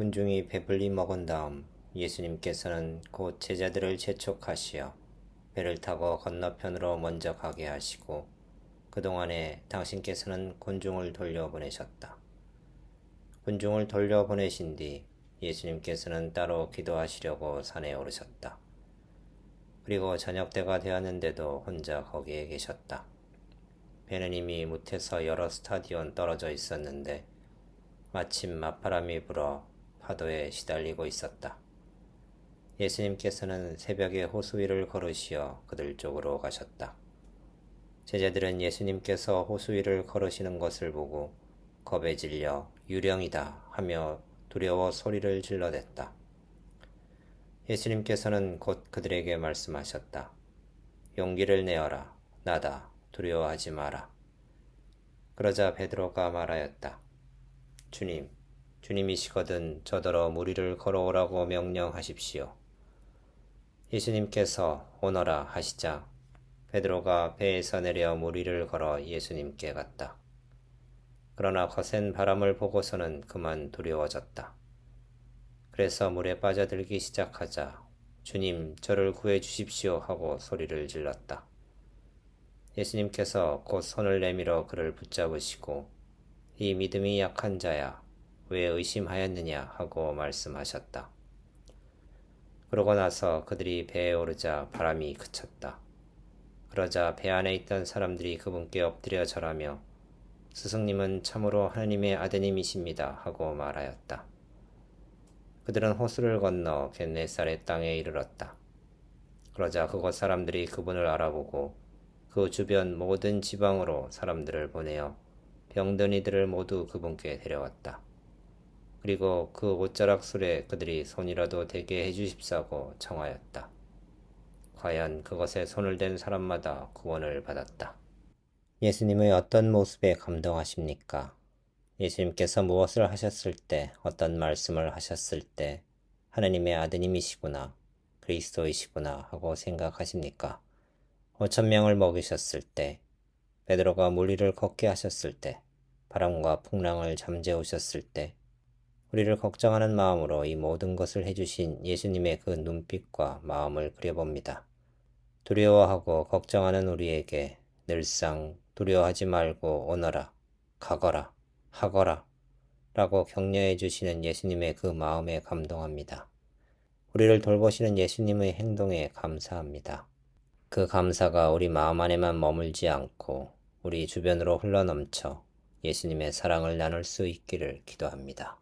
군중이 배불리 먹은 다음 예수님께서는 곧 제자들을 재촉하시어 배를 타고 건너편으로 먼저 가게 하시고 그동안에 당신께서는 군중을 돌려보내셨다. 군중을 돌려보내신 뒤 예수님께서는 따로 기도하시려고 산에 오르셨다. 그리고 저녁 때가 되었는데도 혼자 거기에 계셨다. 배는 이미 무태서 여러 스타디온 떨어져 있었는데 마침 맞바람이 불어 파도에 시달리고 있었다. 예수님께서는 새벽에 호수 위를 걸으시어 그들 쪽으로 가셨다. 제자들은 예수님께서 호수 위를 걸으시는 것을 보고 겁에 질려 유령이다 하며 두려워 소리를 질러댔다. 예수님께서는 곧 그들에게 말씀하셨다. 용기를 내어라. 나다. 두려워하지 마라. 그러자 베드로가 말하였다. 주님, 주님이시거든 저더러 무리를 걸어오라고 명령하십시오. 예수님께서 오너라 하시자 베드로가 배에서 내려 무리를 걸어 예수님께 갔다. 그러나 거센 바람을 보고서는 그만 두려워졌다. 그래서 물에 빠져들기 시작하자 주님 저를 구해 주십시오 하고 소리를 질렀다. 예수님께서 곧 손을 내밀어 그를 붙잡으시고 이 믿음이 약한 자야 왜 의심하였느냐 하고 말씀하셨다. 그러고 나서 그들이 배에 오르자 바람이 그쳤다. 그러자 배 안에 있던 사람들이 그분께 엎드려 절하며 스승님은 참으로 하나님의 아드님이십니다 하고 말하였다. 그들은 호수를 건너 겟네살의 땅에 이르렀다. 그러자 그곳 사람들이 그분을 알아보고 그 주변 모든 지방으로 사람들을 보내어 병든 이들을 모두 그분께 데려왔다. 그리고 그 옷자락 술에 그들이 손이라도 대게 해주십사고 청하였다. 과연 그것에 손을 댄 사람마다 구원을 받았다. 예수님의 어떤 모습에 감동하십니까? 예수님께서 무엇을 하셨을 때, 어떤 말씀을 하셨을 때, 하나님의 아드님이시구나, 그리스도이시구나 하고 생각하십니까? 5천 명을 먹이셨을 때, 베드로가 물리를 걷게 하셨을 때, 바람과 풍랑을 잠재우셨을 때, 우리를 걱정하는 마음으로 이 모든 것을 해주신 예수님의 그 눈빛과 마음을 그려봅니다. 두려워하고 걱정하는 우리에게 늘상 두려워하지 말고 오너라, 가거라, 하거라 라고 격려해 주시는 예수님의 그 마음에 감동합니다. 우리를 돌보시는 예수님의 행동에 감사합니다. 그 감사가 우리 마음 안에만 머물지 않고 우리 주변으로 흘러넘쳐 예수님의 사랑을 나눌 수 있기를 기도합니다.